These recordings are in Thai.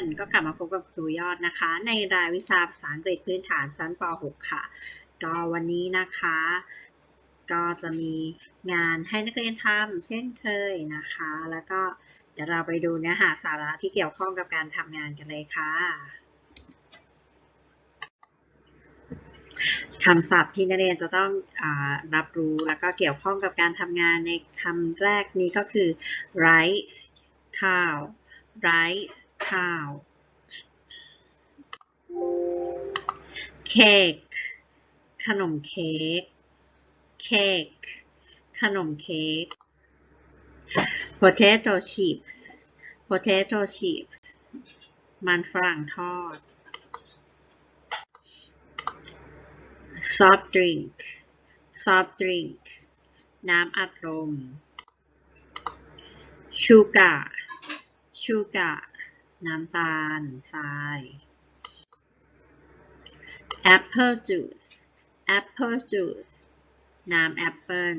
นก็กลับมาพบกับครูยอดนะคะ ในรายวิชาภาษาอังกฤษพื้นฐานชั้นป .6 ค่ะ ก็วันนี้นะคะ ก็จะมีงานให้นักเรียนทำเช่นเคยนะคะ แล้วก็เดี๋ยวเราไปดูเนื้อหาสาระที่เกี่ยวข้องกับการทำงานกันเลยค่ะคำศัพท์ที่นักเรียนจะต้องอรับรู้แล้วก็เกี่ยวข้องกับการทำงานในคำแรกนี้ก็คือ rice ข้าว rice ข้าว cake ขนมเค้ก cake ขนมเค้ก potato chips potato chips มันฝรั่งทอด soft drink soft drink น้ำอัดลม sugar sugar น้ำตาลทราย apple juice apple juice น้ำแอปเปิล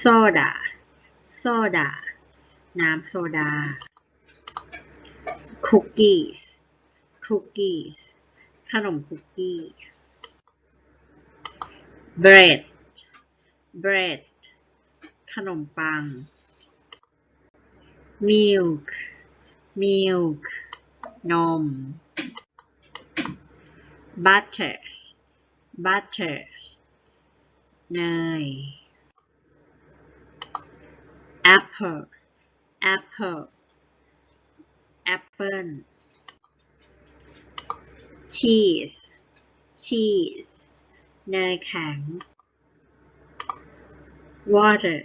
soda soda น้ำโซดา cookies cookies ขนมคุกกี้ bread bread ขนมปัง milk milk นม butter butter เนย apple apple apple cheese cheese เนยแข็ง water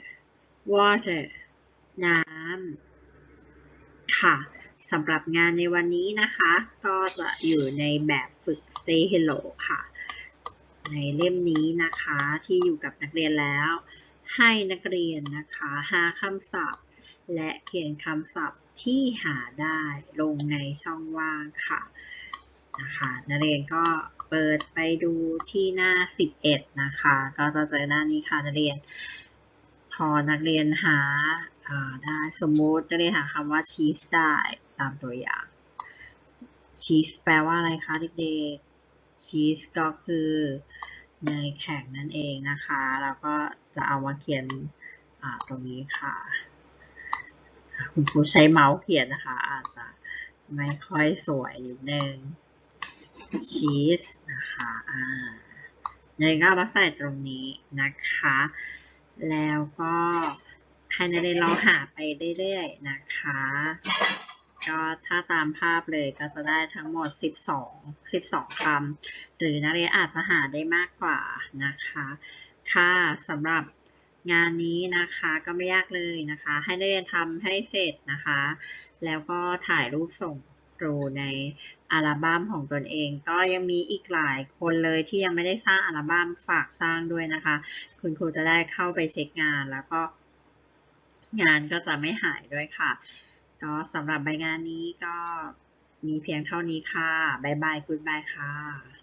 water น้ำ ค่ะสำหรับงานในวันนี้นะคะ ก็จะอยู่ในแบบฝึก Say Hello ค่ะ ในเล่มนี้นะคะที่อยู่กับนักเรียนแล้ว ให้นักเรียนนะคะหาคำศัพท์ และเขียนคำศัพท์ที่หาได้ลงในช่องว่างค่ะนะคะนักเรียนก็เปิดไปดูที่หน้า 11 นะคะ ก็จะเจอหน้านี้ค่ะนักเรียน พอนักเรียนหาได้สมมุตินักเรียนหาคำว่า cheese ได้ตามตัวอย่าง cheese แปลว่าอะไรคะเด็กๆ cheese ก็คือเนยแข็งนั่นเองนะคะ แล้วก็จะเอามาเขียนตรงนี้ค่ะ คุณครูใช้เมาส์เขียนนะคะ อาจจะไม่ค่อยสวยนิดนึง cheese นะคะอ่าเนยก็มาใส่ตรงนี้นะคะ แล้วก็ให้นักเรียนลองหาไปเรื่อยๆนะคะ ก็ถ้าตามภาพเลยก็จะได้ทั้งหมด 12 12คำหรือนักเรียนอาจจะหาได้มากกว่านะคะ ค่ะสำหรับงานนี้นะคะก็ไม่ยากเลยนะคะ ให้นักเรียนทำให้เสร็จนะคะ แล้วก็ถ่ายรูปส่ง รูในอัลบั้มของตนเอง ก็ยังมีอีกหลายคนเลยที่ยังไม่ได้สร้างอัลบั้มฝากสร้างด้วยนะคะ คุณครูจะได้เข้าไปเช็คงานแล้วก็งานก็จะไม่หายด้วยค่ะ ก็สำหรับใบงานนี้ก็มีเพียงเท่านี้ค่ะ บ๊ายบายกุ๊ดบายค่ะ